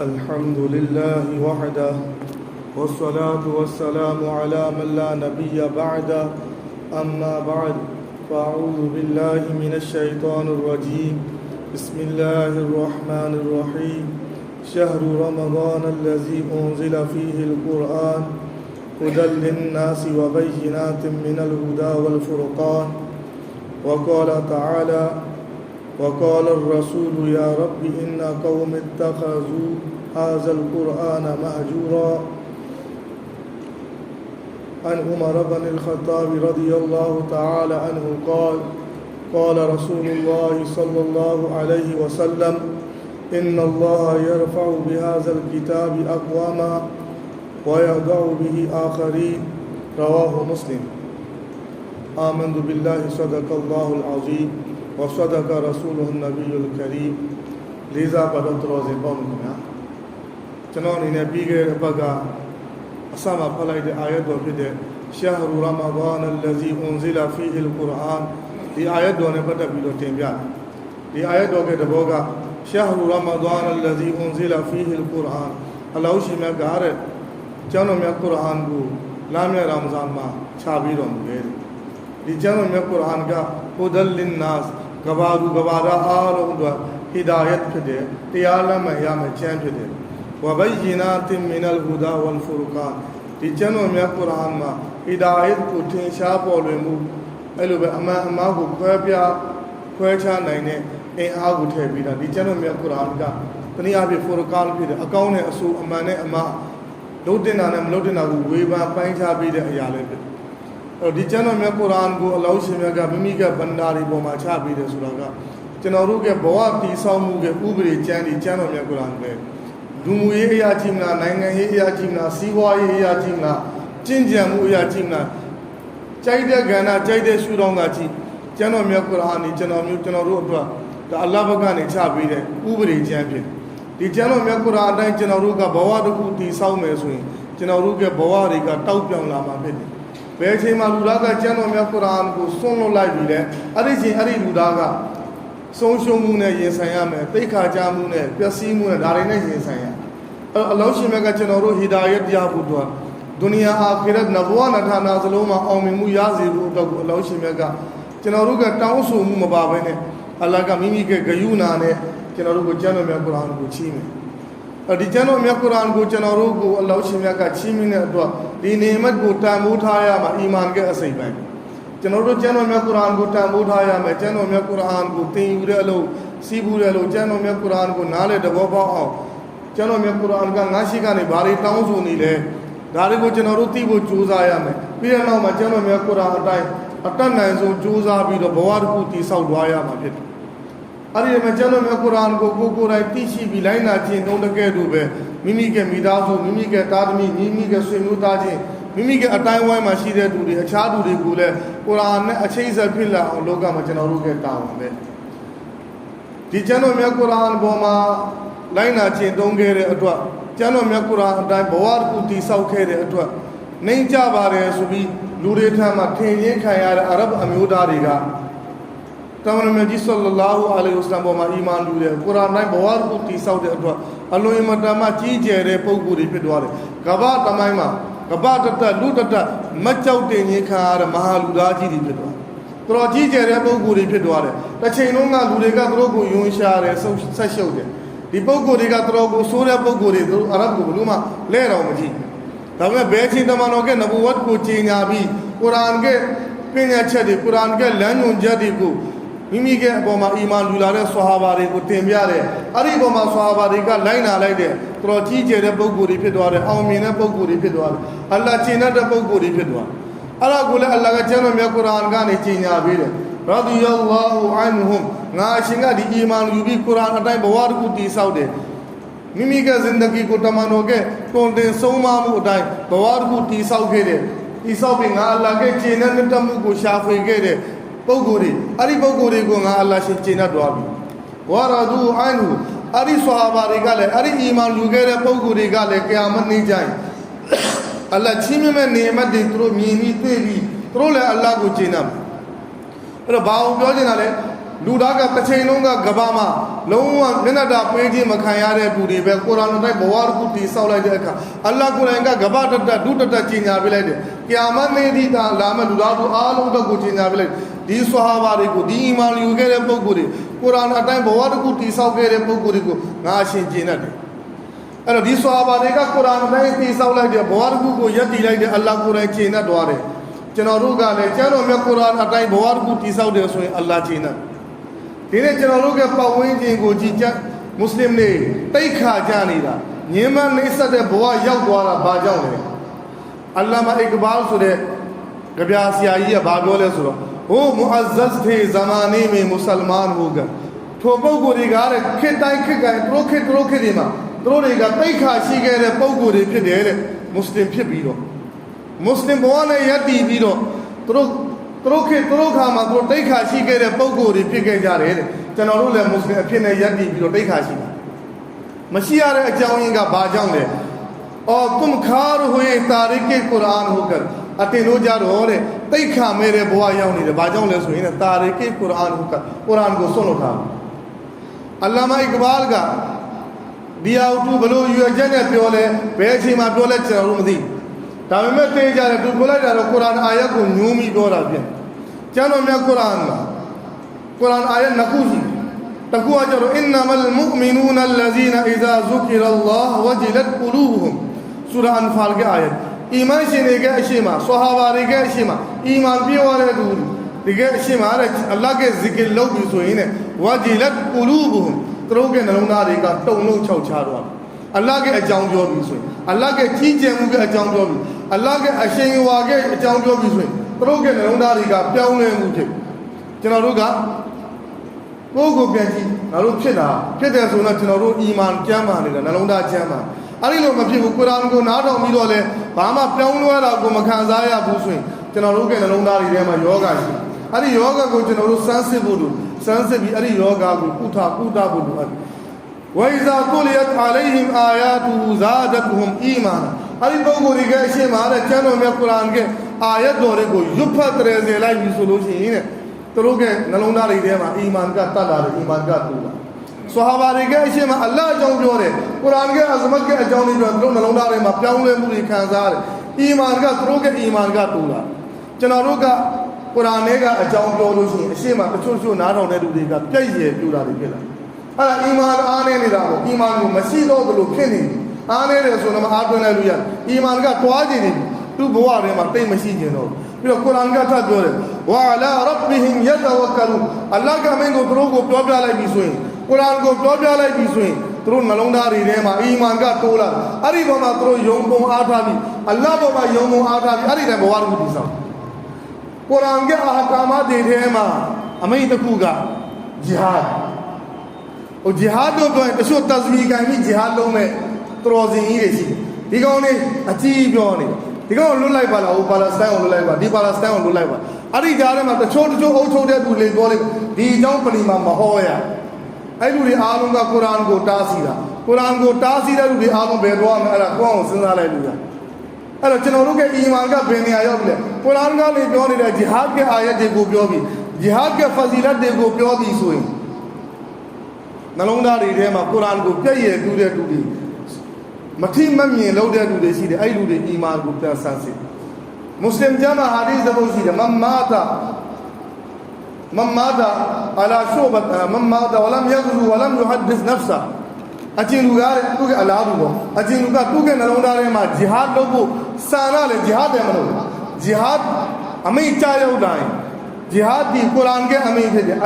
الحمد لله وحده والصلاة والسلام على من لا نبي بعده أما بعد فأعوذ بالله من الشيطان الرجيم. بسم الله الرحمن الرحيم. شهر رمضان الذي أنزل فيه القرآن هدى للناس وبينات من الهدى والفرقان. وقال تعالى وقال الرسول يا رب إن قوم اتخذوا هذا القرآن مهجورا عن عمر بن الخطاب رضي الله تعالى عنه قال قال رسول الله صلى الله عليه وسلم إن الله يرفع بهذا الكتاب أقواما ويضع به آخرين. رواه مسلم. آمنت بالله صدق الله العظيم. وصدق رسوله رسول النبی الکریم لیزا بغت روز بومیا چنانینے بیگیر بگا اسامہ فلائی آیت و بد شهر رمضان الذي انزل فيه القرآن. دي آيات دو نے پتہ تنبيا دي آيات دی آیت دو کے دبوگا شہر رمضان الذي انزل فيه القرآن. اللہ اسی میں گارے چنو میں قرآن کو لام رمضان ماں چھابی رم گیر دی چنو میں قرآن کا خدل للناس. အာန်ဒီအာယတ်တော်နဲ့ပတ်သက်ပြီးတော့တင်ပြတယ်ဒီအာယတ်တော်ကတဘောကရှာဟရူရမဒန်အလဇီအွန်ဇီလာဖီဟီလ်ကုရ်အာန်အလောရှိမြတ်ကတဲ့ကျောင်းတော်မြတ်ကုရ်အာန်ကိုလာမယ့်ရမဇန်မှာခြာပြီးတော်မူတယ်ဒီကျောင်းတော်မြတ်ကုရ်အာန်ကဟူဒလ်လင်နာစ်ကဘာဒူကဘာရာအားလုံးအတွက်ဟီဒါယတ်ဖြစ်တယ်တရားလမ်းမှန်ရမယ်ချမ်းဖြစ်တယ်ဝဘယီနာတင်မင်အလ်ဟူဒါဝလ်ဖူရကန်ဒီကျမ်းတော်မြတ်ကုရ်အာန်မှာဟီဒါယတ်ကိုထင်ရှားပေါ်လွင်မှုအဲ့လိုပဲအမှန်အမှားကိုခွဲပြားခွဲခြားနိုင်တဲ့အင်အားကိုထည့်ပြီးတာဒီကျမ်းတော်မြတ်ကုရ်အာန်ကတနည်းအားဖြင့်ဖူရကန်ဖြစ်တယ်အကောင်းနဲ့အဆူအမှန်နဲ့အမှားလုံးတင်တာနဲ့မလုံးတင်တာကိုဝေဖန်ပိုင်းခြားပြီးတဲ့အရာလေးဖြစ်အဲ့ တော့ဒီကျမ်းတော်မြတ်ကုရ်အာန်ကိုအလောင်းရှင်မြတ်ကမိမိကဗန္ဒာရီပေါ်မှာချပြီးတယ်ဆိုတာကကျွန်တော်တို့ကဘဝတည်ဆောက်မှုကဥပဒေကျမ်းဒီကျမ်းတော်မြတ်ကုရ်အာန်ပဲလူမှုရေးအရာကြီးမလားနိုင်ငံရေးအရာကြီးမလားစီးပွားရေးအရာကြီးမလားကျင့်ကြံမှုအရာကြီးမလားကြိုက်တဲ့ကဏ္ဍကြိုက်တဲ့ရှုထောင့်ကကြည့်ကျမ်းတော်မြတ်ကုရ်အာန်ဒီကျွန်တော်မျိုးကျွန်တော်တို့အတွက်ဒါအလ္လာဟ်ဘက်ကနေချပေးတဲ့ဥပဒေကျမ်းဖြစ်ဒီကျမ်းတော်မြတ်ကုရ်အာန်အတိုင်းကျွန်တော်တို့ကဘဝတစ်ခုတည်ဆောက်မယ်ဆိုရင်ကျွန်တော်တို့ကဘဝတွေကတောက်ပြောင်လာမှာဖြစ်တယ် ဘယ်အချိန်မှလူသားကကျမ်းတော်မြတ်ကုရ်အာန်ကိုစွန့်လွတ်လိုက်ပြီလဲအဲ့ဒီချိန်အဲ့ဒီလူသားကဆုံးရှုံးမှုနဲ့ရင်ဆိုင်ရမယ်သိခါကြမှုနဲ့ပျက်စီးမှုနဲ့ဒါတွေနဲ့ရင်ဆိုင်ရအဲ့အလောင်းရှင်မြတ်ကကျွန်တော်တို့ဟီဒါယတ်တရားဖို့တော့ဒုနီယာအာခိရတ်နဘဝနထာနာစလုံးမှာအောင်မြင်မှုရစေဖို့အတွက်ကိုအလောင်းရှင်မြတ်ကကျွန်တော်တို့ကတောင်းဆိုမှုမပါဘဲနဲ့အလ္လာဟ်ကမိမိကဂယုနာနဲ့ကျွန်တော်တို့ကိုကျမ်းတော်မြတ်ကုရ်အာန်ကိုချီးမယ်ဒီကျမ်းတော်မြတ်ကုရ်အာန်ကိုကျွန်တော်တို့ကိုအလောင်းရှင်မြတ်ကချီးမြှင့်တဲ့အတွက် ဒီနေမတ်ကိုတန်ဖိုးထားရမှာအီမန်ကအစိမ့်ပိုင်းကျွန်တော်တို့ကျမ်းတော်မြတ်ကုရ်အာန်ကိုတန်ဖိုးထားရမယ်ကျမ်းတော်မြတ်ကုရ်အာန်ကိုသင်ယူတဲ့အလုပ်စီးပူးတဲ့အလုပ်ကျမ်းတော်မြတ်ကုရ်အာန်ကိုနားလေတဘောပေါက်အောင်ကျမ်းတော်မြတ်ကုရ်အာန်ကငါရှိကနေဘာတွေတောင်းဆိုနေလဲဒါတွေကိုကျွန်တော်တို့သိဖို့ကြိုးစားရမယ်ပြီးတဲ့နောက်မှာကျမ်းတော်မြတ်ကုရ်အာန်အတိုင်းအတတ်နိုင်ဆုံးကြိုးစားပြီးတော့ဘဝတစ်ခုတည်ဆောက်သွားရမှာဖြစ်တယ် အဲ့ဒီမှာကျမ်းတော်မြတ်ကုရ်အာန်ကိုကိုယ်ကိုယ်တိုင်သိရှိပြီးလိုက်နာခြင်းတုံးတကယ်လို့ပဲမိမိကမိသားစုမိမိကသားသမီးမိမိကဆွေမျိုးသားချင်းမိမိကအတိုင်းဝိုင်းမှာရှိတဲ့သူတွေအခြားသူတွေကိုလည်းကုရ်အာန်နဲ့အချိတ်ဆက်ဖြစ်လာအောင်လောကမှာကျွန်တော်တို့ကတာဝန်ပဲဒီကျမ်းတော်မြတ်ကုရ်အာန်ပေါ်မှာလိုက်နာခြင်းတုံးခဲ့တဲ့အတွက်ကျမ်းတော်မြတ်ကုရ်အာန်အတိုင်းဘဝတစ်ခုတည်ဆောက်ခဲ့တဲ့အတွက်နှိမ်ကြပါတယ်ဆိုပြီးလူတွေထံမှာထင်ရင်းခံရတဲ့အာရဗ်အမျိုးသားတွေက တမန်တော်မြတ်ကြီးဆလ္လာလာဟူအလိုင်ဝါဆလမ်ပေါ်မှာအီမန်လူတယ်ကုရ်အာန်တိုင်းဘဝတစ်ခုတည်ဆောက်တဲ့အတွက်အလွန်အမတန်မှကြီးကျယ်တဲ့ပုံကိုယ်တွေဖြစ်သွားတယ်ကမ္ဘာတမိုင်းမှာကပတတလူတတမကြောက်တင်ရင်ခါရတဲ့မဟာလူသားကြီးတွေဖြစ်သွားတယ်တော်ကြီးကျယ်တဲ့ပုံကိုယ်တွေဖြစ်သွားတယ်တစ်ချိန်လုံးကလူတွေကသူတို့ကိုယွန်ရှာတယ်ဆက်ရှုပ်တယ်ဒီပုံကိုယ်တွေကသူတို့ကိုဆိုးတဲ့ပုံကိုယ်တွေသူတို့အာရဗ်ကိုဘလို့မှလဲတော်မကြည့်ဒါပေမဲ့ဘယ်ချိန်တမန်တော်ကနဗူဝတ်ကိုကြီးညာပြီးကုရ်အာန်ကပညာချက်တွေကုရ်အာန်ကလမ်းညွှန်ချက်တွေကို မိမိကအပေါ်မှာအီမန်လူလာတဲ့ဆွာဟာဘာတွေကိုတင်ပြတယ်အဲ့ဒီအပေါ်မှာဆွာဟာဘာတွေကလိုက်နာလိုက်တယ်တော်တော်ကြီးကျယ်တဲ့ပုံကိုယ်တွေဖြစ်သွားတယ်အောင်မြင်တဲ့ပုံကိုယ်တွေဖြစ်သွားတယ်အလ္လာဟ်ကျင့်တဲ့ပုံကိုယ်တွေဖြစ်သွားအဲ့ဒါကိုလည်းအလ္လာဟ်ကကျမ်းတော်မြတ်ကုရ်အာန်ကနေကြီးညာပေးတယ်ရာဒီယ ல்லா ဟူအန်ဟွမ်ငါအရှင်ကဒီအီမန်ယူပြီးကုရ်အာန်အတိုင်းဘဝတစ်ခုတည်ဆောက်တယ်မိမိကဇင်ဒဂီကိုတမန်တော်ကတွန်တင်ဆုံးမမှုအတိုင်းဘဝတစ်ခုတည်ဆောက်ခဲ့တယ်တည်ဆောက်ပြီးငါအလ္လာဟ်ကကျင့်တဲ့တမှုကိုရှာဖွေခဲ့တယ် ပုံကိုယ်တွေအဲ့ဒီပုံကိုယ်တွေကိုငါအလ္လာဟ်ရှင်ကျင့်တတ်တော်ပြီဝါရာဒူအန်ဟူအဲ့ဒီဆွာဟာဘာတွေကလည်းအဲ့ဒီအီမန်လူခဲ့တဲ့ပုံကိုယ်တွေကလည်းကယာမတ်နေ့ကျရင်အလ္လာဟ်ချင်းမြတ်နေမတ်တွေသူတို့မြင်ပြီးသိပြီးသူတို့လည်းအလ္လာဟ်ကိုကျင့်တတ်အဲ့တော့ဘာအောင်ပြောချင်တာလဲ လူသားကတစ်ချိန်လုံးကကဘာမှာလုံးဝမျက်နှာတာပေးခြင်းမခံရတဲ့သူတွေပဲကုရ်အာန်အတိုင်းဘဝတစ်ခုတည်ဆောက်လိုက်တဲ့အခါအလ္လာဟ်ကိုယ်တိုင်ကကဘာတတဒုတတကြီးညာပေးလိုက်တယ်။ကီယာမတ်နေ့ဒီတာလာမဲ့လူသားတို့အားလုံးအတွက်ကိုကြီးညာပေးလိုက်ဒီဆွာဟာဘာတွေကိုဒီအီမန်ယူခဲ့တဲ့ပုဂ္ဂိုလ်တွေကိုရ်အာန်အတိုင်းဘဝတစ်ခုတည်ဆောက်ခဲ့တဲ့ပုဂ္ဂိုလ်တွေကိုငါအရှင်ကျင့်တတ်တယ်။အဲ့တော့ဒီဆွာဘာတွေကကုရ်အာန်အတိုင်းတည်ဆောက်လိုက်တဲ့ဘဝတစ်ခုကိုယက်တည်လိုက်တဲ့အလ္လာဟ်ကိုယ်တိုင်ကျင့်တတ်သွားတယ်။ကျွန်တော်တို့ကလည်းကျမ်းတော်မြတ်ကုရ်အာန်အတိုင်းဘဝတစ်ခုတည်ဆောက်တယ်ဆိုရင်အလ္လာဟ်ကျင့်တတ် ဒီနေ့ကျွန်တော်တို့ကပတ်ဝန်းကျင်ကိုကြည်ကြမွတ်စလင်တွေတိတ်ခါကြနေတာညင်မနှိမ့်ဆက်တဲ့ဘဝရောက်သွားတာဘာကြောင့်လဲအလ္လာမအစ်ကဘာလ်ဆိုတဲ့ကြပြာဆရာကြီးကဘာပြောလဲဆိုတော့ဟိုမူအဇ္ဇတ်ဖေဇမာနီမီမွတ်စလမန်ဟူကထိုပုဂ္ဂိုလ်တွေကတဲ့ခေတ်တိုင်းခေတ်တိုင်းသူတို့ခေတ်သူတို့ခေတ်တွေမှာသူတို့တွေကတိတ်ခါရှိခဲ့တဲ့ပုဂ္ဂိုလ်တွေဖြစ်တယ်တဲ့မွတ်စလင်ဖြစ်ပြီးတော့မွတ်စလင်ဘဝနဲ့ယက်တည်ပြီးတော့သူတို့ သူတို့ခေတ်သူတို့ခါမှာသူတို့တိတ်ခါရှိခဲ့တဲ့ပုံကိုယ်တွေဖြစ်ခဲ့ကြတယ်တဲ့ကျွန်တော်တို့လည်းမွတ်စလင်အဖြစ်နဲ့ယက်တည်ပြီးတော့တိတ်ခါရှိတာမရှိရတဲ့အကြောင်းရင်းကဘာကြောင့်လဲအော်तुम खा रहे तारीख के कुरान होकर အတင်တို့ကြတော့တဲ့တိတ်ခါမဲ့တဲ့ဘဝရောက်နေတယ်ဘာကြောင့်လဲဆိုရင်တာရီကေကုရ်အာန်ဟူကကုရ်အာန်ကိုစွန့်လို့ထားအလ္လာမအစ်ကဘာလ်ကဒီအောက်တူဘလို့ရွယ်ချက်နဲ့ပြောလဲဘယ်အချိန်မှာပြောလဲကျွန်တော်တို့မသိဘူး ဒါပေမဲ့သိကြတယ်သူပြောလိုက်တာတော့ကုရ်အာန်အာယတ်ကိုညှိုးပြီးပြောတာပြန်ကျမ်းတော်မြတ်ကုရ်အာန်မှာကုရ်အာန်အာယတ်နှစ်ခုရှိတကူကကျတော့အင်နမလ်မုအ်မီနူနလ္လဇီနအီဇာဇူကီရအလ္လာဟ်ဝဂျီလတ်ကူလူဘ်ဟွမ်ဆူရာ အန်ဖာလ်ကအာယတ်အီမန်ရှင်တွေကအရှိမဆွာဟာဘာတွေကအရှိမအီမန်ပြည့်ဝတဲ့သူတကယ်အရှိမတဲ့အလ္လာဟ်ရဲ့ဇီကီလုပ်ပြီးဆိုရင်ねဝဂျီလတ်ကူလူဘ်ဟွမ်သူတို့ရဲ့နှလုံးသားတွေကတုံလုံးခြောက်ချတော့အလ္လာဟ်ရဲ့အကြောင်းပြောပြီးဆိုရင်အလ္လာဟ်ရဲ့ကြီးကျယ်မှုရဲ့အကြောင်းပြောပြီးအလ္လာဟ်ရဲ့အရှင်ဝါရဲ့အကြောင်းပြောပြီးဆိုရင်သူတို့ရဲ့နှလုံးသားတွေကပြောင်းလဲမှုဖြစ်ကျွန်တော်တို့ကကိုယ့်ကိုယ်ပြန်ကြည့်ငါတို့ဖြစ်တာဖြစ်တယ်ဆိုတော့ကျွန်တော်တို့အီမန်ကျမ်းမာနေတာနှလုံးသားကျမ်းမာအဲ့ဒီလိုမဖြစ်ဘူးကုရ်အာန်ကိုနားထောင်ပြီးတော့လဲဘာမှပြောင်းလဲတာကိုမခံစားရဘူးဆိုရင်ကျွန်တော်တို့ရဲ့နှလုံးသားတွေထဲမှာယောဂရှိအဲ့ဒီယောဂကိုကျွန်တော်တို့စမ်းစစ်ဖို့လို့စမ်းစစ်ပြီးအဲ့ဒီယောဂကိုကုသကုသဖို့လို့ဝိဇာကုလျတ်အလိုင်ဟင်အာယာတူဇာဒတ်ဟွမ်အီမန် အဲ့ဒီပုဂ္ဂိုလ်တွေကအရှင်းမှာတဲ့ကျမ်းတော်မြတ်ကုရ်အာန်ကအာယတ်တော်တွေကိုရွတ်ဖတ်တယ်စေလိုက်ပြီဆိုလို့ရှိရင်တဲ့သူတို့ကနှလုံးသားတွေထဲမှာအီမန်ကတတ်လာတယ်အီမန်ကတူလာဆွာဟာဘာတွေကအရှင်းမှာအလ္လာဟ်အကြောင်းပြောတယ်ကုရ်အာန်ကအဇမတ်ကအကြောင်းတွေပြောသူတို့နှလုံးသားတွေမှာပြောင်းလဲမှုတွေခံစားရတယ်အီမန်ကသူတို့ကအီမန်ကတူလာကျွန်တော်တို့ကကုရ်အာန်နဲ့ကအကြောင်းပြောလို့ရှိရင်အရှင်းမှာတချို့ချို့နားထောင်တဲ့လူတွေကပြည့်ရည်ပြူတာတွေဖြစ်လာအဲ့ဒါအီမန်အားနေနေတာကိုအီမန်ကိုမရှိတော့ဘလို့ဖြစ်နေတယ် အားနေတယ်ဆိုတော့မအားသွင်းလိုက်လို့ရတယ်အီမန်ကတွားကြည့်နေပြီသူ့ဘဝထဲမှာတိတ်မရှိကျင်တော့ပြီးတော့ကုရ်အာန်ကထပ်ပြောတယ်ဝါလာရဘ်ဘီဟင်ယတဝကလူအလ္လာဟ်ကမင်းကိုသူတို့ကိုပြောပြလိုက်ပြီဆိုရင်ကုရ်အာန်ကိုပြောပြလိုက်ပြီဆိုရင်သူတို့နှလုံးသားတွေထဲမှာအီမန်ကတိုးလာအဲ့ဒီဘောမှာသူတို့ယုံပုံအားထားပြီးအလ္လာဟ်ဘောမှာယုံပုံအားထားပြီးအဲ့ဒီတိုင်းဘဝတစ်ခုတည်ဆောင်ကုရ်အာန်ကအာကာမတွေထဲမှာအမိန့်တစ်ခုကဂျီဟာဒ်ဟိုဂျီဟာဒ်တို့ပြောရင်တချို့တဇမီကန်ပြီးဂျီဟာဒ်လုံးမဲ့ တော်စင်ကြီးတွေရှိတယ်ဒီကောင်လေးအကြီးပြောနေဒီကောင်လွတ်လိုက်ပါလားဟိုပါလက်စတိုင်းကိုလွတ်လိုက်ပါဒီပါလက်စတိုင်းကိုလွတ်လိုက်ပါအဲ့ဒီကြားထဲမှာတချို့တချို့အုပ်ချုပ်တဲ့သူတွေပြောလိုက်ဒီအကြောင်းပလီမှာမဟောရအဲ့လူတွေအားလုံးကကုရ်အာန်ကိုတားဆီးတာကုရ်အာန်ကိုတားဆီးတဲ့လူတွေအားလုံးဘယ်တော့မှအဲ့ဒါကိုယ့်အောင်စဉ်းစားလိုက်လူကအဲ့တော့ကျွန်တော်တို့ရဲ့အီမန်ကဘယ်နေရာရောက်ပြီလဲကုရ်အာန်ကလည်းပြောနေတဲ့ဂျီဟာဒ်ရဲ့အာယတ်တွေကိုပြောပြီးဂျီဟာဒ်ရဲ့ဖဇီလတ်တွေကိုပြောပြီးဆိုရင်နှလုံးသားတွေထဲမှာကုရ်အာန်ကိုပြည့်ရည်ပြတဲ့လူတွေ မထိမမြင်လို့တဲ့လူတွေရှိတယ်အဲ့လူတွေအီမန်ကိုပြန်ဆန်းစစ်မွတ်စလင်ကျမ်းမှာဟာဒီသဘောရှိတယ်မမ္မာတာမမ္မာတာအလာရှုဘတ်မမ္မာတာဝလမ်ယဂဇူဝလမ်ယူဟဒစ်နဖ်ဆာအကျဉ်လူကသူ့ရဲ့အလားတူပေါ့အကျဉ်လူကသူ့ရဲ့နှလုံးသားထဲမှာဂျီဟာဒ်လုပ်ဖို့စာနာလေဂျီဟာဒ်တယ်မလို့ဂျီဟာဒ်အမိန့်ကြားရောက်တိုင်းဂျီဟာဒ်ဒီကုရ်အာန်ရဲ့အမိန့်ဖြစ်တယ်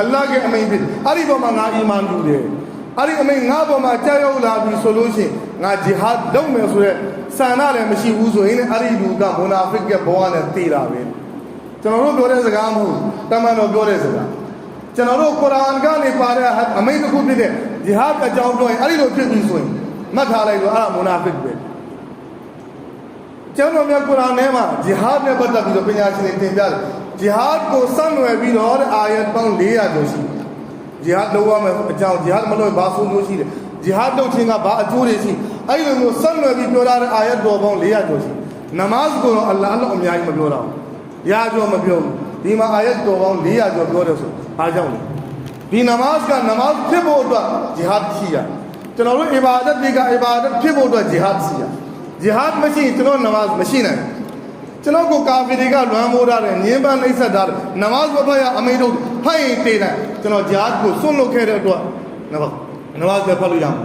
အလ္လာဟ်ရဲ့အမိန့်ဖြစ်တယ်အဲ့ဒီပေါ်မှာငါအီမန်တူတယ်အဲ့ဒီအမိန့်ငါပေါ်မှာကြားရောက်လာပြီဆိုလို့ရှိရင်ငါဂျီဟာဒ်လုပ်မယ်ဆိုရက်ဆန္ဒလည်းမရှိဘူးဆိုရင်အဲ့ဒီလူကမွနာဖစ်ရဲ့ဘဝနဲ့တည်တာပဲကျွန်တော်တို့ပြောတဲ့စကားမဟုတ်တမန်တော်ပြောတဲ့စကားကျွန်တော်တို့ကုရ်အာန်ကနေပါတဲ့အမိန့်တစ်ခုဖြစ်တဲ့ဂျီဟာဒ်အကြောင်းပြောရင်အဲ့ဒီလိုဖြစ်ပြီဆိုရင်မှတ်ထားလိုက်လို့အဲ့ဒါမွနာဖစ်ပဲကျွန်တော်မြတ်ကုရ်အာန်ထဲမှာဂျီဟာဒ်နဲ့ပတ်သက်ပြီးတော့ပညာရှင်တွေတင်ပြတယ်ဂျီဟာဒ်ကိုစံ့ွယ်ပြီးတော့အာယတ်ပေါင်း400ကျော်ရှိတယ် ဂျီဟာဒ်လုပ်ရမယ်အကြောင်းဂျီဟာဒ်မလုပ်ဘာဆိုလို့ရှိတယ်ဂျီဟာဒ်လုပ်ခြင်းကဘာအကျိုးတွေရှိအဲ့ဒီလိုမျိုးစံ့ွယ်ပြီးပြောထားတဲ့အာယတ်တော်ပေါင်း400ကျော်ရှိနမတ်ကိုတော့အလ္လာဟ်အများကြီးမပြောတော့ရာကျော်မပြောဘူးဒီမှာအာယတ်တော်ပေါင်း400ကျော်ပြောတယ်ဆိုဘာကြောင့်လဲဒီနမတ်ကနမတ်ဖြစ်ဖို့အတွက်ဂျီဟတ်ရှိရကျွန်တော်တို့အီဘာဒတ်တွေကအီဘာဒတ်ဖြစ်ဖို့အတွက်ဂျီဟတ်ရှိရဂျီဟတ်မရှိရင်ကျွန်တော်နမတ်မရှိနိုင်ဘူး ကျွန်တော်ကိုကာဖီတွေကလွမ်းမိုးထားတယ်ညင်းပန်းနှိပ်စက်ထားတယ်နမတ်ဘဖတ်ရအမေတို့ဖတ်ရင်တေးတယ်ကျွန်တော်ဂျီဟတ်ကိုစွန့်လွတ်ခဲ့တဲ့အတွက်နမတ်နမတ်ပဲဖတ်လို့ရမှာ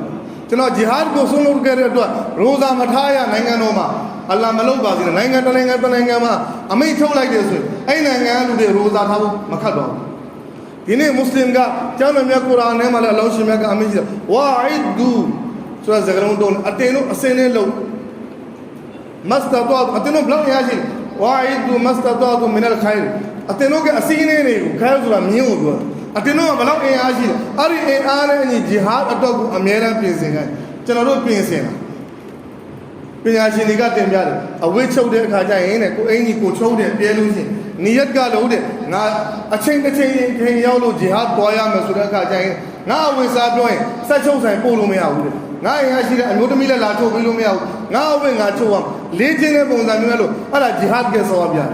ကျွန်တော်ဂျီဟတ်ကိုစွန့်လွတ်ခဲ့တဲ့အတွက်ရိုဇာမထားရနိုင်ငံတော်မှာအလ္လာဟ်မလုပ်ပါစေနဲ့နိုင်ငံတစ်နိုင်ငံတစ်နိုင်ငံမှာအမိန့်ထုတ်လိုက်တယ်ဆိုရင်အဲ့နိုင်ငံလူတွေရိုဇာထားဖို့မခတ်တော့ဘူးဒီနေ့မွတ်စလင်ကကျမ်းတော်မြတ်ကုရ်အာန်ထဲမှာလည်းအလောင်းရှင်မြတ်ကအမိန့်ရှိတယ်ဝါအိဒူဆိုတဲ့စကားလုံးတုံးအတင်းတို့အစင်းနဲ့လုံး မစတာတော့အတင်းတို့ဘလောက်ရရှိဝါအိဒူမစတာတော့မင်အလ်ခိုင်အတင်းတို့ကအစင်းနဲ့တွေကိုခိုင်းဆိုတာမြင်းကိုပြောအတင်းတို့ကဘလောက်အင်အားရှိတယ်အဲ့ဒီအင်အားနဲ့အညီဂျီဟာဒ်အတော့ကိုအမြဲတမ်းပြင်ဆင်ခိုင်းကျွန်တော်တို့ပြင်ဆင်တာပညာရှင်တွေကတင်ပြတယ်အဝိချုပ်တဲ့အခါကျရင်တဲ့ကိုအင်ကြီးကိုချုပ်တယ်ပြဲလို့ရှိရင်နီယက်ကလုံးတဲ့ငါအချိန်တစ်ချိန်ချိန်ရောက်လို့ဂျီဟာဒ်သွားရမယ်ဆိုတဲ့အခါကျရင်ငါအဝိစားပြောရင်ဆက်ချုပ်ဆိုင်ပို့လို့မရဘူးတဲ့ ငါအင်အားရှိတဲ့အမျိုးသမီးလည်းလာချုပ်ပြီးလို့မရဘူးငါအဝိငါချုပ်အောင်လေးချင်းတဲ့ပုံစံမျိုးနဲ့လို့အဲ့ဒါဂျီဟာဒ်ကဆောပြတယ်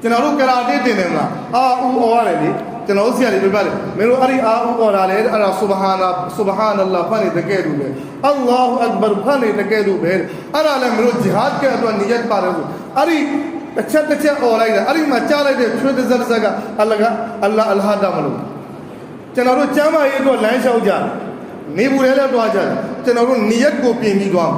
ကျွန်တော်တို့ကရာတေးတင်တယ်မလားအာဦးအော်ရတယ်လေကျွန်တော်တို့ဆရာတွေပြပါတယ်မင်းတို့အဲ့ဒီအာဦးအော်တာလေအဲ့ဒါဆူဘဟာနာဆူဘဟာနလာဖာနေတကယ်လို့ပဲအလ္လာဟူအက်ဘာဖာနေတကယ်လို့ပဲအဲ့ဒါလည်းမင်းတို့ဂျီဟာဒ်ကအတွက်နိယတ်ပါတယ်ဆိုအဲ့ဒီတစ်ချက်တစ်ချက်အော်လိုက်တာအဲ့ဒီမှာကြားလိုက်တဲ့ချွေးတစ်စက်တစ်စက်ကအလ္လာကအလ္လာအလ်ဟာဒါမလို့ကျွန်တော်တို့ကျမ်းမာရေးအတွက်လမ်းလျှောက်ကြတယ် နေဘူးလည်းလည်းတွားကြတယ်ကျွန်တော်တို့နိယတ်ကိုပြင်ပြီးသွား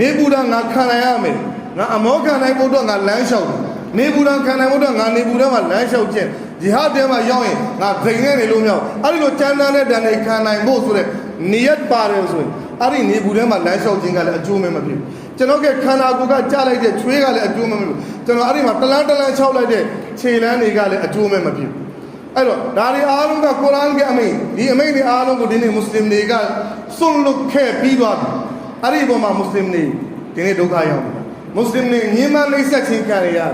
နေဘူးတာငါခံနိုင်ရမယ်ငါအမောခံနိုင်ဖို့အတွက်ငါလမ်းလျှောက်တယ်နေဘူးတာခံနိုင်ဖို့အတွက်ငါနေဘူးထဲမှာလမ်းလျှောက်ခြင်းဂျီဟာတဲမှာရောက်ရင်ငါဂိမ်နဲ့နေလို့မရဘူးအဲ့ဒီလိုကြမ်းတမ်းတဲ့တန်တွေခံနိုင်ဖို့ဆိုတဲ့နိယတ်ပါတယ်ဆိုရင်အဲ့ဒီနေဘူးထဲမှာလမ်းလျှောက်ခြင်းကလည်းအကျိုးမဲ့မဖြစ်ဘူးကျွန်တော်ကခန္ဓာကိုယ်ကကြားလိုက်တဲ့ချွေးကလည်းအကျိုးမဲ့မဖြစ်ဘူးကျွန်တော်အဲ့ဒီမှာတလန်းတလန်းခြောက်လိုက်တဲ့ခြေလန်းတွေကလည်းအကျိုးမဲ့မဖြစ်ဘူး အဲ့တော့ဒါတွေအားလုံးကကုရ်အာန်ကအမိန့်ဒီအမိန့်တွေအားလုံးကိုဒီနေ့မွတ်စလင်တွေကစွန့်လွတ်ခဲ့ပြီးသွားပြီအဲ့ဒီအပေါ်မှာမွတ်စလင်တွေဒီနေ့ဒုက္ခရောက်နေတာမွတ်စလင်တွေညှဉ်းပန်းနှိပ်စက်ခြင်းခံရရတယ်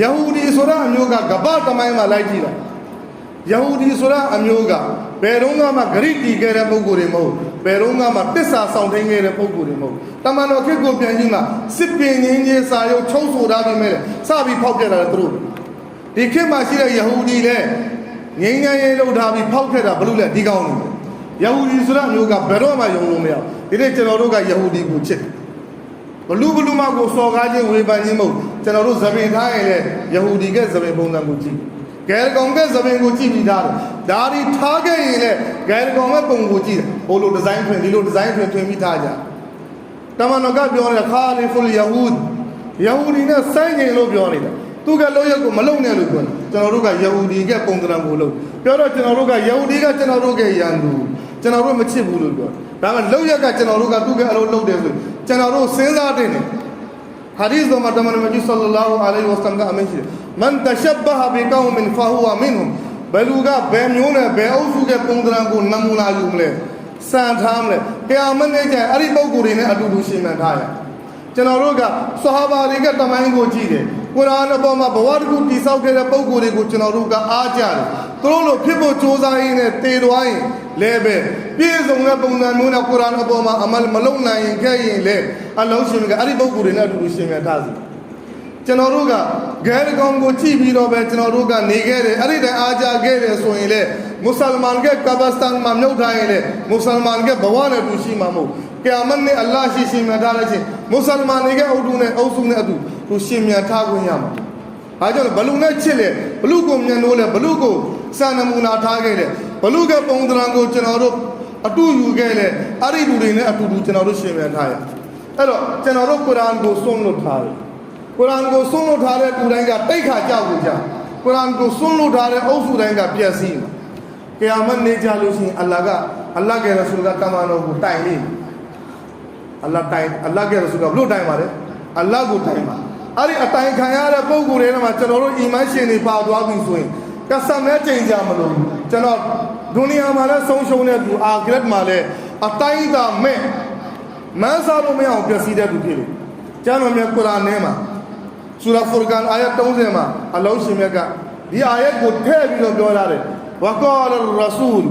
ယဟူဒီဆိုတဲ့အမျိုးကကပ္ပတမိုင်းမှာလိုက်ကြည့်လိုက်ယဟူဒီဆိုတဲ့အမျိုးကဘယ်တော့မှဂရိတီခဲ့တဲ့ပုဂ္ဂိုလ်တွေမဟုတ်ဘယ်တော့မှတစ္ဆာဆောင်ထိန်ခဲ့တဲ့ပုဂ္ဂိုလ်တွေမဟုတ်တမန်တော်ခေတ်ကိုပြန်ကြည့်မှစစ်ပင်ငင်းကြီးစာရုပ်ချုံးဆိုထားပြီးမဲ့စပြီးဖောက်ပြတာလေသူတို့ ဒီခေတ်မှာရှိတဲ့ယဟူဒီလည်းငင်းငင်းရေးလှုပ်ထားပြီးဖောက်ခဲ့တာဘလို့လဲဒီကောင်းလို့ယဟူဒီဆိုတဲ့အမျိုးကဘယ်တော့မှယုံလို့မရဘူးဒီနေ့ကျွန်တော်တို့ကယဟူဒီကိုချစ်တယ်ဘလူဘလူမကိုစော်ကားခြင်းဝေဖန်ခြင်းမဟုတ်ကျွန်တော်တို့ဇပင်ထားရင်လေယဟူဒီကဇပင်ပုံစံကိုကြည့်ဂဲကောင်ကဇပင်ကိုကြည့်ပြီးသားတယ်ဒါဒီထားခဲ့ရင်လေဂဲကောင်ကပုံကိုကြည့်တယ်ဟိုလိုဒီဇိုင်းထွင်ဒီလိုဒီဇိုင်းထွင်ထွင်ပြီးထားကြတမန်တော်ကပြောတယ်ခါလီဖူလ်ယဟူဒ်ယဟူဒီနဲ့စိုင်းငင်လို့ပြောနေတာ သူကလောရက်ကိုမလုံနဲ့လို့ပြောတယ်ကျွန်တော်တို့ကယဟူဒီကပုံစံကိုလုံပြောတော့ကျွန်တော်တို့ကယဟူဒီကကျွန်တော်တို့ကရန်သူကျွန်တော်တို့မချစ်ဘူးလို့ပြောဒါပေမဲ့လုံရက်ကကျွန်တော်တို့ကသူ့ကအလုပ်လုပ်တယ်ဆိုကျွန်တော်တို့စဉ်းစားတင်တယ်ဟာဒီစ်တော်မှာတမန်တော်ကြီးဆလ္လာလာဟူအလိုင်ဝါဆလမ်ကအမိန့်ရှိတယ်မန်တရှဘဟာဘီကောင်မင်ဖာဟူဝမင်ဟွမ်ဘယ်လူကဘယ်မျိုးနဲ့ဘယ်အုပ်စုကပုံစံကိုနမူနာယူမလဲစံထားမလဲကယာမတ်နေ့ကျရင်အဲ့ဒီပုံကိုယ်တွေနဲ့အတူတူရှင်းမှန်ထားရ ကျွန်တော်တို့ကဆဟာဘာတွေကတမိုင်းကိုကြည့်တယ်ကုရ်အာန်အပေါ်မှာဘဝတစ်ခုတည်ဆောက်ခဲ့တဲ့ပုံကိုယ်တွေကိုကျွန်တော်တို့ကအားကြတယ်သူတို့လိုဖြစ်ဖို့ကြိုးစားရင်းနဲ့တည်သွားရင်လဲပဲပြည့်စုံတဲ့ပုံစံမျိုးနဲ့ကုရ်အာန်အပေါ်မှာအမလ်မလုံနိုင်ရင်ခဲ့ရင်လဲအလုံးရှင်ကအဲ့ဒီပုံကိုယ်တွေနဲ့အတူတူရှင်းမှန်ထားစီကျွန်တော်တို့ကဂဲရကောင်ကိုကြည့်ပြီးတော့ပဲကျွန်တော်တို့ကနေခဲ့တယ်အဲ့ဒီတိုင်အားကြခဲ့တယ်ဆိုရင်လေ မွတ်စလမန်ကကာဘစတန်မှာမြုပ်ထားရင်လေမွတ်စလမန်ကဘဝနဲ့တူရှိမှာမဟုတ်ကယာမတ်နဲ့အလ္လာဟ်ရှိရှိမှထားလိုက်ချင်းမွတ်စလမန်တွေကအုပ်စုနဲ့အုပ်စုနဲ့အတူသူရှင်မြန်ထားခွင့်ရမှာအားကြောင့်ဘလူနဲ့ချစ်လေဘလူကိုမြန်လို့လေဘလူကိုစာနမူနာထားခဲ့လေဘလူကပုံသဏ္ဍာန်ကိုကျွန်တော်တို့အတူယူခဲ့လေအဲ့ဒီလူတွေနဲ့အတူတူကျွန်တော်တို့ရှင်မြန်ထားရအဲ့တော့ကျွန်တော်တို့ကုရ်အာန်ကိုစွန့်လွတ်ထားတယ်ကုရ်အာန်ကိုစွန့်လွတ်ထားတဲ့လူတိုင်းကတိတ်ခါကြောက်ကြကြကုရ်အာန်ကိုစွန့်လွတ်ထားတဲ့အုပ်စုတိုင်းကပျက်စီးမှာ ကယာမတ်နေကြလို့ရှိရင်အလ္လာဟ်ကအလ္လာဟ်ကရဆူလကတမန်တော်ကိုတိုင်နေအလ္လာဟ်တိုင်အလ္လာဟ်ကရဆူလကဘလို့တိုင်ပါလဲအလ္လာဟ်ကိုတိုင်ပါအဲ့ဒီအတိုင်ခံရတဲ့ပုံကိုယ်တွေထဲမှာကျွန်တော်တို့အီမန်ရှင်တွေပါသွားပြီဆိုရင်ကဆမ်မဲ့ချိန်ကြမလို့ကျွန်တော်ဒုနီယာမှာလည်းဆုံးရှုံးတဲ့သူအာဂရက်မှာလည်းအတိုင်းသာမဲ့မန်းစားလို့မရအောင်ပျက်စီးတဲ့သူဖြစ်လို့ကျမ်းတော်မြတ်ကုရ်အာန်ထဲမှာဆူရာဖူရကန်အာယတ်30မှာအလောင်းရှင်မြတ်ကဒီအာယတ်ကိုထည့်ပြီးတော့ပြောထားတယ် ဝကာလရဆူလ်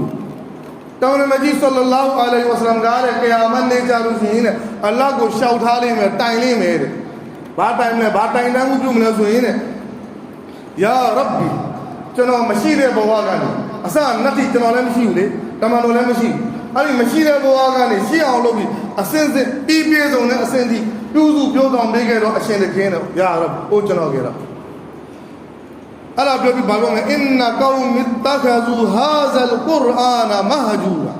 တောင်းနမကြီးဆလ္လာလာဟူအလိုင်ဝါဆလမ်ကလည်းကယာမတ်နေကြလို့ရှိရင်အလ္လာဟ်ကိုရှောက်ထားလိမ့်မယ်တိုင်လိမ့်မယ်တဲ့ဘာတိုင်မလဲဘာတိုင်တန်းမှုပြုမလဲဆိုရင်တဲ့ယာရဘ်ဘီကျွန်တော်မရှိတဲ့ဘဝကနေအစနတ်တိကျွန်တော်လည်းမရှိဘူးလေတမန်တော်လည်းမရှိဘူးအဲ့ဒီမရှိတဲ့ဘဝကနေရှင်းအောင်လုပ်ပြီးအစင်းစင်းပြီးပြည့်စုံတဲ့အစင်းတိပြုစုပြောဆောင်ပေးခဲ့တော့အရှင်တခင်တော့ရတော့ဟိုကျွန်တော်ကြတော့ အဲ့ဒါပြောပြီးဘာပြောလဲအင်နာကောမစ်တခဇူဟာဇလ်ကုရအာနာမဟဂျူရာ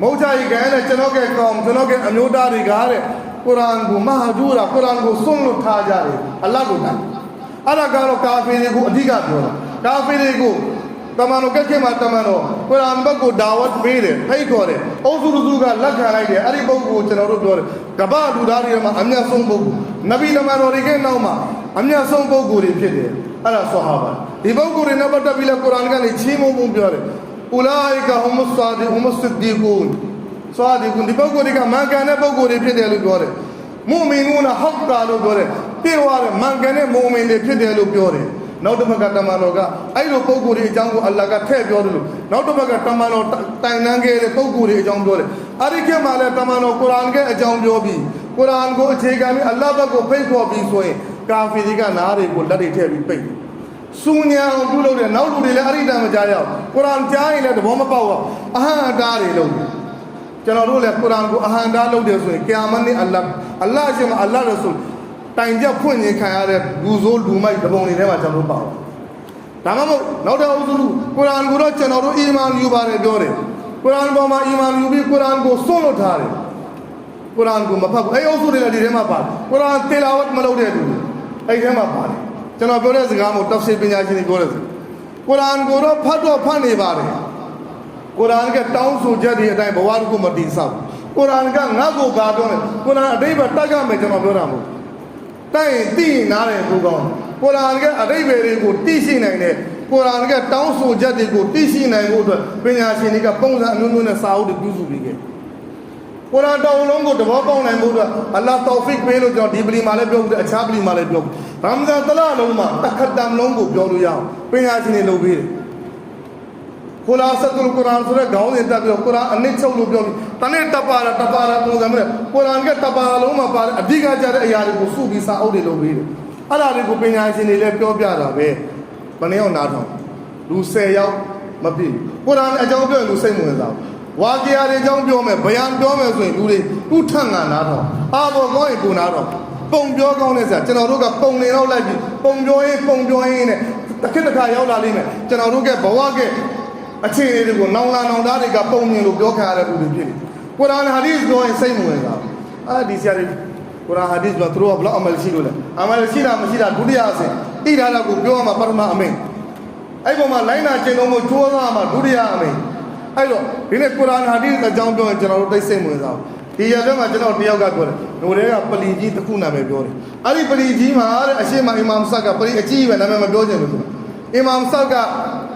မௌချာကြီးကလည်းကျွန်တော်ကကောင်ကျွန်တော်ကအမျိုးသားတွေကတဲ့ကုရ်အာန်ကိုမဟာဂျူရာကုရ်အာန်ကိုဆုံးလို့ထားကြတယ်အလ္လာဟ်ကိုတိုင်အဲ့ဒါကတော့ကာဖီတွေကိုအဓိကပြောတာကာဖီတွေကို တမန်တော်ကက်ခင်မှာတမန်တော်ကုရ်အာန်ဘက်ကိုဒါဝတ်ပေးတယ်ဖိတ်ခေါ်တယ်အုပ်စုလူစုကလက်ခံလိုက်တယ်အဲ့ဒီပုဂ္ဂိုလ်ကိုကျွန်တော်တို့ပြောတယ်ကမ္ဘာလူသားတွေမှာအမျက်ဆုံးပုဂ္ဂိုလ်နဗီတမန်တော်တွေကနောက်မှာအမျက်ဆုံးပုဂ္ဂိုလ်တွေဖြစ်တယ်အဲ့ဒါဆွာဟာဘာဒီပုဂ္ဂိုလ်တွေနဲ့ပတ်သက်ပြီးလဲကုရ်အာန်ကနေချီးမွမ်းမှုပြောတယ်အူလာအိကဟူမုဆာဒီဟူမုဆစ်ဒီကူန်ဆွာဒီကူန်ဒီပုဂ္ဂိုလ်တွေကမှန်ကန်တဲ့ပုဂ္ဂိုလ်တွေဖြစ်တယ်လို့ပြောတယ်မုမင်ကူနာဟောက်ကာလို့ပြောတယ်ပြေဝါတဲ့မှန်ကန်တဲ့မုမင်တွေဖြစ်တယ်လို့ပြောတယ် နောက်တစ်ဖက်ကတမန်တော်ကအဲ့လိုပုံကိုယ်တွေအကြောင်းကိုအလ္လာဟ်ကထည့်ပြောတယ်လို့နောက်တစ်ဖက်ကတမန်တော်တိုင်တန်းခဲ့တဲ့ပုံကိုယ်တွေအကြောင်းပြောတယ်အဲ့ဒီခေတ်မှာလည်းတမန်တော်ကုရ်အာန်ကအကြောင်းပြောပြီးကုရ်အာန်ကိုအခြေခံပြီးအလ္လာဟ်ဘက်ကိုဖိတ်ခေါ်ပြီးဆိုရင်ကာဖီတွေကနားတွေကိုလက်တွေထည့်ပြီးပိတ်တယ်စူညာအောင်ပြုလုပ်တယ်နောက်လူတွေလည်းအဲ့ဒီတန်မကြားရအောင်ကုရ်အာန်ကြားရင်လည်းသဘောမပေါက်အောင်အဟံအတားတွေလုပ်တယ်ကျွန်တော်တို့လည်းကုရ်အာန်ကိုအဟံတားလုပ်တယ်ဆိုရင်ကီယာမတ်နေ့အလ္လာဟ်အလ္လာဟ်ရှင်မအလ္လာဟ်ရဆူလ် တိုင်ကြဖွင့်ရင်ခံရတဲ့လူဆိုးလူမိုက်တပုံတွေထဲမှာကျွန်တော်တို့ပါအောင်ဒါမှမဟုတ်နောက်တစ်အုပ်စုလူကုရ်အာန်ကိုတော့ကျွန်တော်တို့အီမန်ယူပါတယ်ပြောတယ်ကုရ်အာန်ပေါ်မှာအီမန်ယူပြီးကုရ်အာန်ကိုစွန့်လွတ်ထားတယ်ကုရ်အာန်ကိုမဖတ်ဘူးအဲ့အုပ်စုတွေလည်းဒီထဲမှာပါတယ်ကုရ်အာန်တေလာဝတ်မလုပ်တဲ့လူအဲ့ထဲမှာပါတယ်ကျွန်တော်ပြောတဲ့စကားမို့တဖ်ဆီပညာရှင်တွေပြောတဲ့စကားကုရ်အာန်ကိုတော့ဖတ်တော့ဖတ်နေပါတယ်ကုရ်အာန်ကတောင်းဆိုချက်တွေအတိုင်းဘဝတစ်ခုမတည်ဆောက်ကုရ်အာန်ကငါ့ကိုဘာပြောလဲကုရ်အာန်အတိတ်ပဲတတ်ကြမယ်ကျွန်တော်ပြောတာမဟုတ် တိုက်ရင်သိရင်နားတယ်ကိုကောင်းကုရ်အာန်ကအတိတ်ပဲတွေကိုသိရှိနိုင်တယ်ကုရ်အာန်ကတောင်းဆိုချက်တွေကိုသိရှိနိုင်ဖို့အတွက်ပညာရှင်တွေကပုံစံအမျိုးမျိုးနဲ့စာအုပ်တွေပြုစုပြီးခဲ့ကုရ်အာန်တောင်းလုံးကိုတဘောပေါက်နိုင်ဖို့အတွက်အလ္လာဟ်တောဖစ်ပေးလို့ကျွန်တော်ဒီပလီမှာလည်းပြောဘူးအခြားပလီမှာလည်းပြောဘူးရမဇန်တလလုံးမှာတခတ်တမ်လုံးကိုပြောလို့ရအောင်ပညာရှင်တွေလုပ်ပေးတယ် ခိုလာဆတ်တုလ်ကုရ်အာန်ဆိုတဲ့ခေါင်းစဉ်တက်ပြီးတော့ကုရ်အာန်အနစ်ချုပ်လို့ပြောပြီးတနေ့တပါရတပါရပုံစံမျိုးကုရ်အာန်ကတပါရလုံးမှာပါတဲ့အဓိကကြတဲ့အရာတွေကိုစုပြီးစာအုပ်တွေလုပ်ပေးတယ်အဲ့ဒါတွေကိုပညာရှင်တွေလည်းပြောပြတာပဲမနေ့ကနားထောင်လူ10ယောက်မပြည့်ကုရ်အာန်အကြောင်းပြောရင်လူစိတ်ဝင်စားဘူးဝါကရာတွေအကြောင်းပြောမယ်ဗျာပြောမယ်ဆိုရင်လူတွေဥထန့်ငါနားထောင်အာဘောကောင်းရင်ကိုနားထောင်ပုံပြောကောင်းတဲ့ဆရာကျွန်တော်တို့ကပုံနေတော့လိုက်ပြီးပုံပြောရင်ပုံပြောရင်နဲ့တစ်ခက်တစ်ခါရောက်လာလိမ့်မယ်ကျွန်တော်တို့ကဘဝက အခြေအနေတွေကိုနောင်လာနောင်သားတွေကပုံမြင်လို့ပြောခံရတဲ့လူတွေဖြစ်နေကုရ်အာန်ဟာဒီသ်ပြောရင်စိတ်မဝင်စားဘူးအာဒီဆရာတွေကုရ်အာန်ဟာဒီသ်ကသူတို့ကဘလောက်အမလ်ရှိလို့လဲအမလ်ရှိတာမရှိတာဒုတိယအဆင့်ဣဒါလာကိုပြောရမှာပထမအမိန့်အဲ့ပေါ်မှာလိုင်းနာကျင့်သုံးဖို့ကြိုးစားမှာဒုတိယအမိန့်အဲ့တော့ဒီနေ့ကုရ်အာန်ဟာဒီသ်အကြောင်းပြောရင်ကျွန်တော်တို့တိတ်စိတ်မဝင်စားဘူးဒီရတဲ့မှာကျွန်တော်တယောက်ကပြောတယ်။ဒိုတွေကပလီကြီးတစ်ခုနာမည်ပြောတယ်။အဲ့ဒီပလီကြီးမှာတဲ့အရှိမအီမာမ်ဆတ်ကပလီအကြီးပဲနာမည်မပြောချင်ဘူးသူ။အီမာမ်ဆတ်က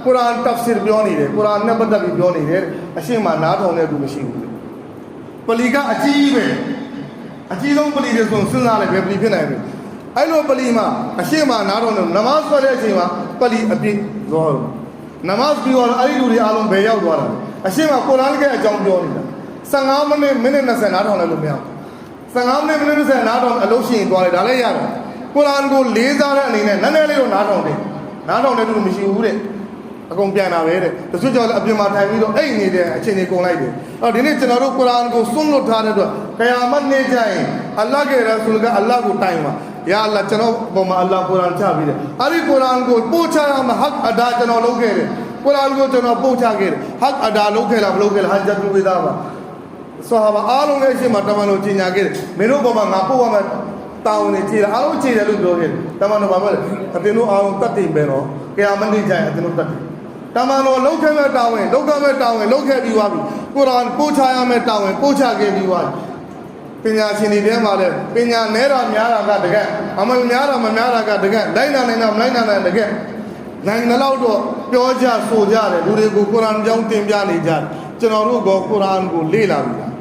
ကုရ်အာန်တဖ်ဆီရ်ပြောနေတယ်။ကုရ်အာန်နဲ့ပတ်သက်ပြီးပြောနေတယ်။အရှိမနားထောင်တဲ့သူမရှိဘူး။ပလီကအကြီးပဲ။အကြီးဆုံးပလီတွေဆိုစဉ်းစားလိုက်ပဲပလီဖြစ်နိုင်တယ်။အဲ့လိုပလီမှာအရှိမနားထောင်တယ်နမတ်ဆွဲတဲ့အချိန်မှာပလီအပြည့်ဇောနမတ်ပြီးတော့အဲ့ဒီလူတွေအားလုံးဘယ်ရောက်သွားတာလဲ။အရှိမကုရ်အာန်ရဲ့အကြောင်းပြောနေတာ။15မိနစ်မိနစ်20နားထောင်လိုက်လို့မရဘူး15မိနစ်မိနစ်20နားထောင်အလုပ်ရှင်သွားတယ်ဒါလည်းရတယ်ကုရ်အာန်ကိုလေးစားတဲ့အနေနဲ့နည်းနည်းလေးတော့နားထောင်တယ်နားထောင်တယ်လို့မရှိဘူးတဲ့ အကုန်ပြန်လာပဲတဲ့တချို့ကြောင့်လည်းအပြင်မှာထိုင်ပြီးတော့အိတ်နေတဲ့အချိန်ကြီးကုန်လိုက်တယ်အော်ဒီနေ့ကျွန်တော်တို့ကုရ်အာန်ကိုစွန့်လွတ်ထားတဲ့အတွက်ကယာမတ်နေ့ကျရင်အလ္လာဟ်ရဲ့ရဆူလ်ကအလ္လာဟ်ကိုတိုင်ပါယာအလ္လာဟ်ကျွန်တော်ပုံမှာအလ္လာဟ်ကုရ်အာန်ချပြီးတယ်အဲ့ဒီကုရ်အာန်ကိုပို့ချရမှာဟတ်အဒါကျွန်တော်လုပ်ခဲ့တယ်ကုရ်အာန်ကိုကျွန်တော်ပို့ချခဲ့တယ်ဟတ်အဒါလုပ်ခဲ့လားမလုပ်ခဲ့လားဟန်ဂျတ်လူဝိသားပါဆဟာဘာအားလုံးရဲ့အရှိမတမန်တော်ကြီးညာခဲ့တယ်မင်းတို့ပေါ်မှာငါပို့ရမယ်တောင်းနေကြည်တယ်အားလုံးကြည်တယ်လို့ပြောခဲ့တယ်တမန်တော်ဘာပြောလဲအတင်းတို့အားလုံးတတ်တယ်ပဲတော့ကရာမနေ့ကျရင်အတင်းတို့တတ်တယ် တမန်တော်လောက်ခဲ့မဲ့တောင်းဝင်လောက်ခဲ့မဲ့တောင်းဝင်လောက်ခဲ့ပြီးသွားပြီကုရ်အာန်ပို့ချရမဲ့တောင်းဝင်ပို့ချခဲ့ပြီးသွားပြီပညာရှင်တွေထဲမှာလည်းပညာနဲတာများတာကတကယ်အမများတာမများတာကတကယ်လိုက်နာနိုင်တာမလိုက်နာနိုင်တကယ်နိုင်တဲ့လောက်တော့ပြောကြဆိုကြတယ်လူတွေကိုကုရ်အာန်ကြောင်းတင်ပြနေကြတယ်ကျွန်တော်တို့ကကုရ်အာန်ကိုလေ့လာပြီလား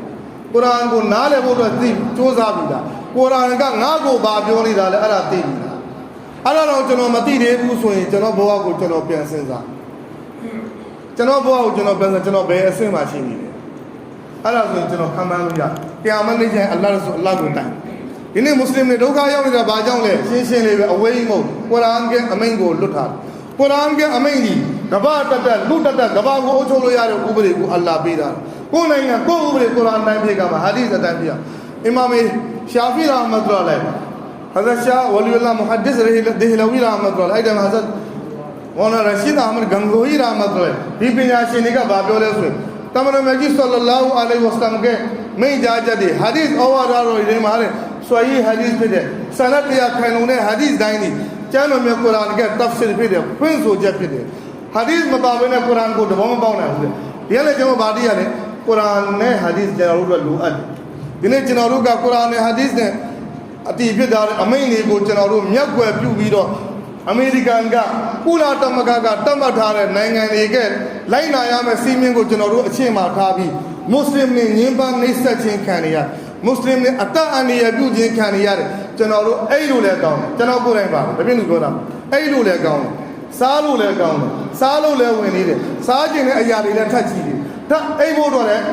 ကုရ်အာန်ကိုနားလည်ဖို့အတွက်သိစ조사ပြီလားကုရ်အာန်ကငါ့ကိုဘာပြောနေတာလဲအဲ့ဒါသိပြီလားအဲ့ဒါတော့ကျွန်တော်မသိသေးဘူးဆိုရင်ကျွန်တော်ဘဝကိုကျွန်တော်ပြန်စဉ်းစား ကျွန်တော်ဘဝကိုကျွန်တော်ပြန်စဉ်းကျွန်တော်ဘယ်အဆင့်မှာရှိနေလဲအဲ့ဒါဆိုရင်ကျွန်တော်ခံမှန်းလို့ရကီယာမတ်နေ့ကျရင်အလ္လာဟ်ဆိုအလ္လာဟ်ကိုတိုင်ဒီနေ့မွတ်စလင်တွေဒုက္ခရောက်နေတာဘာကြောင့်လဲရှင်းရှင်းလေးပဲအဝေးမဟုတ်ကုရ်အာန်ကအမိန့်ကိုလွတ်ထားတယ်ကုရ်အာန်ကအမိန့်ကြီးကမ္ဘာတက်တက်လူတက်တက်ကမ္ဘာကိုအုပ်ချုပ်လို့ရတဲ့ဥပဒေကိုအလ္လာဟ်ပေးတာကိုယ်နိုင်ငံကိုယ်ဥပဒေကုရ်အာန်တိုင်းဖြစ်ကမှာဟာဒီသ်အတိုင်းဖြစ်အီမာမေရှာဖီရာမတ်တူလာဟဇရတ်ရှာဝလီလာမုဟဒ္ဒစ်ရဟီဒေဟလဝီရာ မတ်တူလာအဲ့ဒါမှာဟဇရတ်ဝါနာရရှိဒ်အဟမဒ်ဂမ်ဂိုဟီရာမတ်တူလာဒီပညာရှင်တွေကဘာပြောလဲဆိုရင်တမန်တော်မြတ်ကြီးဆလ္လာလာဟူအလိုင်ဝါဆလမ်ကမိန့်ကြားချက်တွေဟာဒီသ်အဝါဒါတော်တွေမှာတဲ့ဆွေဟီဟာဒီသ်ဖြစ်တဲ့ဆနတ်တရားခိုင်လုံတဲ့ဟာဒီသ်တိုင်းဒီကျမ်းတော်မြတ်ကုရ်အာန်ကတပ်ဆစ်ဖြစ်တဲ့ဖွင့်ဆိုချက်ဖြစ်တယ်ဟာဒီသ်မပါဘဲနဲ့ကုရ်အာန်ကိုတဘောမပေါက်နိုင်ဘူးလေဒီကလည်းကျွန်တော်ဗာတိရတယ်ကုရ်အာန်နဲ့ဟာဒီသ်ကျွန်တော်တို့လိုအပ်တယ်ဒီနေ့ကျွန်တော်တို့ကကုရ်အာန်နဲ့ဟာဒီသ်နဲ့အတိဖြစ်တာအမိန့်တွေကိုကျွန်တော်တို့မျက်ွယ်ပြုပြီးတော့ အမေရိကန်ကကုလသမဂ္ဂကတတ်မှတ်ထားတဲ့နိုင်ငံတွေကလိုက်နာရမယ့်စီမင်းကိုကျွန်တော်တို့အချင်းမှာထားပြီးမွတ်စလင်တွေညှဉ်းပန်းနှိပ်စက်ခြင်းခံရရမွတ်စလင်တွေအတအန္တရာယ်ပြုခြင်းခံရရတယ်ကျွန်တော်တို့အဲ့လိုလဲကောင်းတယ်ကျွန်တော်ကိုယ်တိုင်ပါဘယ်ဖြစ်လို့ပြောတာအဲ့လိုလဲကောင်းတယ်စားလို့လဲကောင်းတယ်စားလို့လဲဝင်နေတယ်စားခြင်းတဲ့အရာတွေလည်းထက်ကြည့်တယ်ဒါအိမ်ဖို့တော့လည်း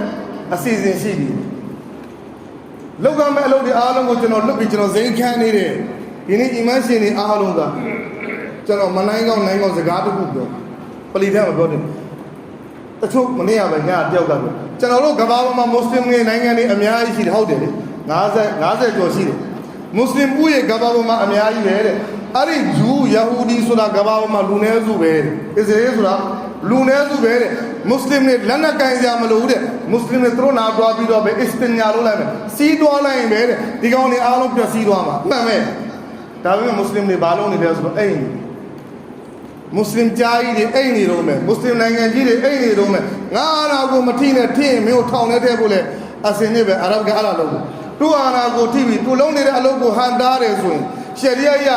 အစီအစဉ်ရှိပြီလောက်ကမဲ့အလုပ်တွေအားလုံးကိုကျွန်တော်လွတ်ပြီးကျွန်တော်ဇိမ်ခံနေတယ်ဒီနေ့အီမန်ရှင်တွေအားလုံးက ကျွန်တော်မနိုင်ကောင်းနိုင်ကောင်းစကားတစ်ခုပြောပလီထဲမှာပြောတယ်တချို့မနေ့ကပဲညတယောက်ကပြောကျွန်တော်တို့ကမ္ဘာပေါ်မှာမွတ်စလင်တွေနိုင်ငံတွေအများကြီးရှိတယ်ဟုတ်တယ်လေ50 50ကျော်ရှိတယ်မွတ်စလင်ဥယေကမ္ဘာပေါ်မှာအများကြီးပဲတဲ့အဲ့ဒီဂျူးယဟူဒီဆိုတာကမ္ဘာပေါ်မှာလူနည်းစုပဲတဲ့အစ္စရေးဆိုတာလူနည်းစုပဲတဲ့မွတ်စလင်တွေလက်နက်ကင်ကြမလို့တဲ့မွတ်စလင်တွေသူတို့နာတွားပြီးတော့ပဲအစ္စတင်ညာလုပ်လိုက်မယ်စီးတွားလိုက်ရင်ပဲတဲ့ဒီကောင်တွေအားလုံးပြည့်စည်သွားမှာမှန်ပဲဒါပေမဲ့မွတ်စလင်တွေဘာလုပ်နေလဲဆိုတော့အဲ့ဒီ မွတ်စလင်ကြားကြီးတွေအိတ်နေတော့မယ်မွတ်စလင်နိုင်ငံကြီးတွေအိတ်နေတော့မယ်ငါအာနာကိုမထိနဲ့ထိရင်မင်းကိုထောင်ထဲထည့်ဖို့လေအစင်နဲ့ပဲအာရဗ်ကအဲ့လိုလုပ်တယ်သူအာနာကိုထိပြီးသူလုံးနေတဲ့အလုပ်ကိုဟန်တားတယ်ဆိုရင်ရှယ်ရီယာရ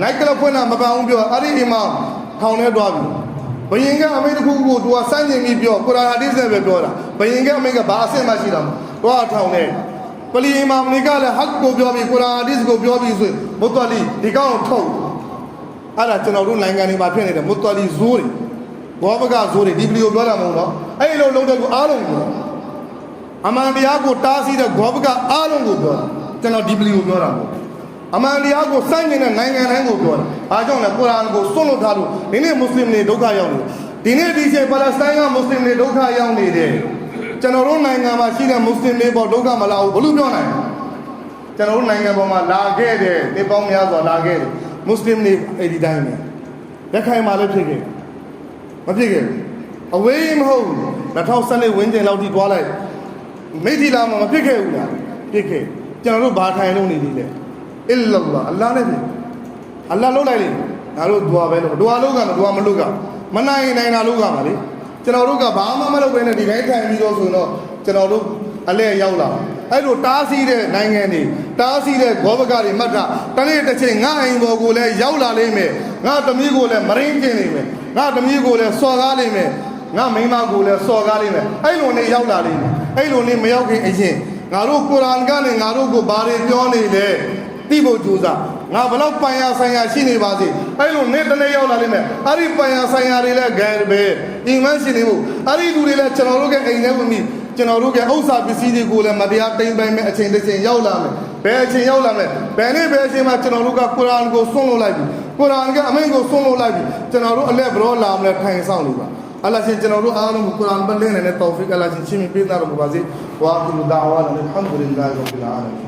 နိုင်ကလဖွင့်တာမပန်ဘူးပြောအဲ့ဒီအီမာထောင်ထဲတွားပြီဘယင်ကအမိန့်တစ်ခုကိုသူကစန့်ကျင်ပြီးပြောကုရ်အာန်ဟာဒီသ်နဲ့ပဲပြောတာဘယင်ကအမိန့်ကဘာအဆင့်မှရှိတာမဟုတ်တွားထောင်ထဲပလီအီမာတွေကလည်းဟတ်ကိုပြောပြီးကုရ်အာန်ဟာဒီသ်ကိုပြောပြီးဆိုရင်မုတ်တလီဒီကောင်ကိုထုတ် အဲ့ဒါကျွန်တော်တို့နိုင်ငံတွေမှာဖြစ်နေတဲ့မွတ်တော်လီဇိုးတွေဘောဘကဇိုးတွေဒီဗီဒီယိုပြောတာမဟုတ်တော့အဲ့လိုလုံးတဲ့ကိုအားလုံးကိုအမှန်တရားကိုတားဆီးတဲ့ဘောဘကအားလုံးကိုပြောတာကျွန်တော်ဒီဗီဒီယိုပြောတာမဟုတ်အမှန်တရားကိုစိုက်နေတဲ့နိုင်ငံတိုင်းကိုပြောတာအားကြောင့်လဲကုရ်အာန်ကိုစွန့်လွတ်ထားလို့ဒီနေ့မွတ်စလင်တွေဒုက္ခရောက်နေဒီနေ့ဒီချိန်ပါလက်စတိုင်းကမွတ်စလင်တွေဒုက္ခရောက်နေတယ်ကျွန်တော်တို့နိုင်ငံမှာရှိတဲ့မွတ်စလင်တွေပေါ်ဒုက္ခမလာဘူးဘလို့ပြောနိုင်လဲကျွန်တော်တို့နိုင်ငံပေါ်မှာလာခဲ့တဲ့နေပေါင်းများစွာလာခဲ့တယ် မွတ်စလင်တွေအဲ့ဒီတိုင်းပဲလက်ခိုင်မှာလည်းဖြစ်ခဲ့မဖြစ်ခဲ့ဘူးအဝေးမဟုတ်ဘူး2014ဝင်းကျင်လောက်ထိတွားလိုက်မိထီလာမှာမဖြစ်ခဲ့ဘူးလားဖြစ်ခဲ့ကျွန်တော်တို့ဘာထိုင်လို့နေသေးလဲအလ္လာဟ်အလ္လာဟ်နဲ့ဖြစ်အလ္လာဟ်လုပ်လိုက်လေငါတို့ဒွါပဲလို့ဒွါလုပ်ကမဒွါမလုပ်ကမနိုင်နိုင်တာလုပ်ကမှာလေကျွန်တော်တို့ကဘာမှမလုပ်ဘဲနဲ့ဒီတိုင်းထိုင်ပြီးတော့ဆိုရင်တော့ကျွန်တော်တို့ အလဲရောက်လာအဲ့လိုတားဆီးတဲ့နိုင်ငံတွေတားဆီးတဲ့ဘောဘကတွေမှတ်တာတနေ့တစ်ချိန်ငါအိမ်ပေါ်ကိုလည်းရောက်လာလိမ့်မယ်ငါသမီးကိုလည်းမရင်းကျင်လိမ့်မယ်ငါသမီးကိုလည်းစော်ကားလိမ့်မယ်ငါမိန်းမကိုလည်းစော်ကားလိမ့်မယ်အဲ့လိုနေရောက်လာလိမ့်မယ်အဲ့လိုနေမရောက်ခင်အရင်ငါတို့ကုရ်အာန်ကလည်းငါတို့ကိုဘာတွေပြောနေလဲသိဖို့ကြိုးစားငါဘလောက်ပန်ရဆိုင်ရရှိနေပါစေအဲ့လိုနေ့တစ်နေ့ရောက်လာလိမ့်မယ်အဲ့ဒီပန်ရဆိုင်ရတွေလည်းဂန်ပဲအီမန်ရှင်နေဖို့အဲ့ဒီလူတွေလည်းကျွန်တော်တို့ကအိမ်ထဲဝင်ပြီး ကျွန်တော်တို့ကဥစ္စာပစ္စည်းတွေကိုလည်းမတရားတိမ့်ပိုင်မဲ့အချိန်တစ်ချိန်ရောက်လာမယ်ဘယ်အချိန်ရောက်လာမလဲဘယ်နေ့ဘယ်အချိန်မှာကျွန်တော်တို့ကကုရ်အာန်ကိုဆွန့်လို့လိုက်ပြီကုရ်အာန်ကအမိန့်ကိုဆွန့်လို့လိုက်ပြီကျွန်တော်တို့အလက်ဘရောလာမလဲထိုင်ဆောင်နေပါအလ္လာဟ်ရှင်ကျွန်တော်တို့အားလုံးကိုကုရ်အာန်ပတ်လင်းနေတဲ့တောဖီကအလ္လာဟ်ရှင်ချင်းပေးသားတော်မူပါစေဝါကူလူဒါဝါလ်အလ်ဟမ်ဒူလ illah ရဘ်ဘီလ်အာလမင်